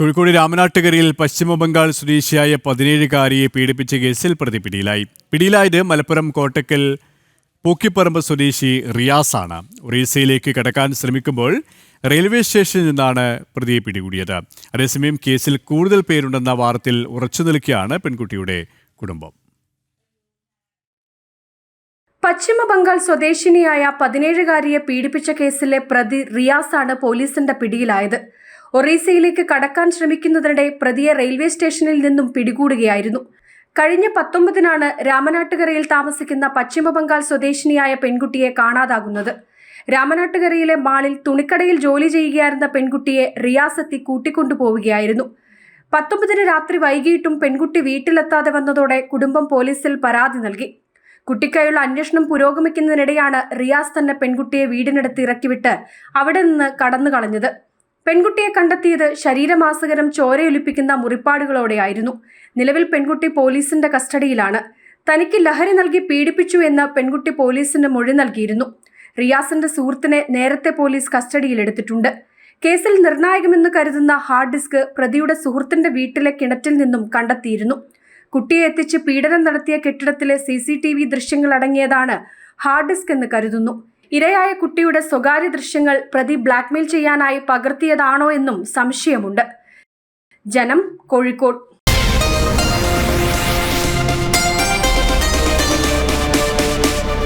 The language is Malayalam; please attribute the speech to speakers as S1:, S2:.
S1: കോഴിക്കോട് രാമനാട്ടുകരയിൽ പശ്ചിമബംഗാൾ സ്വദേശിയായ പതിനേഴുകാരിയെ പീഡിപ്പിച്ച കേസിൽ പ്രതി പിടിയിലായി. പിടിയിലായത് മലപ്പുറം കോട്ടക്കൽ പൂക്കിപ്പറമ്പ് സ്വദേശി റിയാസാണ്. ഒറീസയിലേക്ക് കടക്കാൻ ശ്രമിക്കുമ്പോൾ റെയിൽവേ സ്റ്റേഷനിൽ നിന്നാണ് പ്രതിയെ പിടികൂടിയത്. അതേസമയം കേസിൽ കൂടുതൽ പേരുണ്ടെന്ന വാർത്തയിൽ ഉറച്ചു നിൽക്കുകയാണ് പെൺകുട്ടിയുടെ കുടുംബം.
S2: പശ്ചിമ ബംഗാൾ സ്വദേശിനിയായ പതിനേഴുകാരിയെ പീഡിപ്പിച്ച കേസിലെ പ്രതി റിയാസാണ് പോലീസിന്റെ പിടിയിലായത്. ഒറീസയിലേക്ക് കടക്കാൻ ശ്രമിക്കുന്നതിനിടെ പ്രതിയെ റെയിൽവേ സ്റ്റേഷനിൽ നിന്നും പിടികൂടുകയായിരുന്നു. കഴിഞ്ഞ പത്തൊമ്പതിനാണ് രാമനാട്ടുകരയിൽ താമസിക്കുന്ന പശ്ചിമ ബംഗാൾ സ്വദേശിനിയായ പെൺകുട്ടിയെ കാണാതാകുന്നത്. രാമനാട്ടുകരയിലെ മാളിൽ തുണിക്കടയിൽ ജോലി ചെയ്യുകയായിരുന്ന പെൺകുട്ടിയെ റിയാസ് എത്തി കൂട്ടിക്കൊണ്ടുപോവുകയായിരുന്നു. പത്തൊമ്പതിന് രാത്രി വൈകിട്ടും പെൺകുട്ടി വീട്ടിലെത്താതെ വന്നതോടെ കുടുംബം പോലീസിൽ പരാതി നൽകി. കുട്ടിക്കായുള്ള അന്വേഷണം പുരോഗമിക്കുന്നതിനിടെയാണ് റിയാസ് തന്നെ പെൺകുട്ടിയെ വീടിനടുത്ത് ഇറക്കിവിട്ട് അവിടെ നിന്ന് കടന്നു കളഞ്ഞത്. പെൺകുട്ടിയെ കണ്ടെത്തിയത് ശരീരമാസകരം ചോരയൊലിപ്പിക്കുന്ന മുറിപ്പാടുകളോടെയായിരുന്നു. നിലവിൽ പെൺകുട്ടി പോലീസിന്റെ കസ്റ്റഡിയിലാണ്. തനിക്ക് ലഹരി നൽകി പീഡിപ്പിച്ചു എന്ന് പെൺകുട്ടി പോലീസിന് മൊഴി നൽകിയിരുന്നു. റിയാസിന്റെ സുഹൃത്തിനെ നേരത്തെ പോലീസ് കസ്റ്റഡിയിലെടുത്തിട്ടുണ്ട്. കേസിൽ നിർണായകമെന്ന് കരുതുന്ന ഹാർഡ് ഡിസ്ക് പ്രതിയുടെ സുഹൃത്തിന്റെ വീട്ടിലെ കിണറ്റിൽ നിന്നും കണ്ടെത്തിയിരുന്നു. കുട്ടിയെ എത്തിച്ച് പീഡനം നടത്തിയ കെട്ടിടത്തിലെ സി സി ടി വി ദൃശ്യങ്ങൾ അടങ്ങിയതാണ് ഹാർഡ് ഡിസ്ക് എന്ന് കരുതുന്നു. ഇരയായ കുട്ടിയുടെ സ്വകാര്യ ദൃശ്യങ്ങൾ പ്രതി ബ്ലാക്ക്മെയിൽ ചെയ്യാനായി പകർത്തിയതാണോ എന്നും സംശയമുണ്ട്. ജനം കോഴിക്കോട്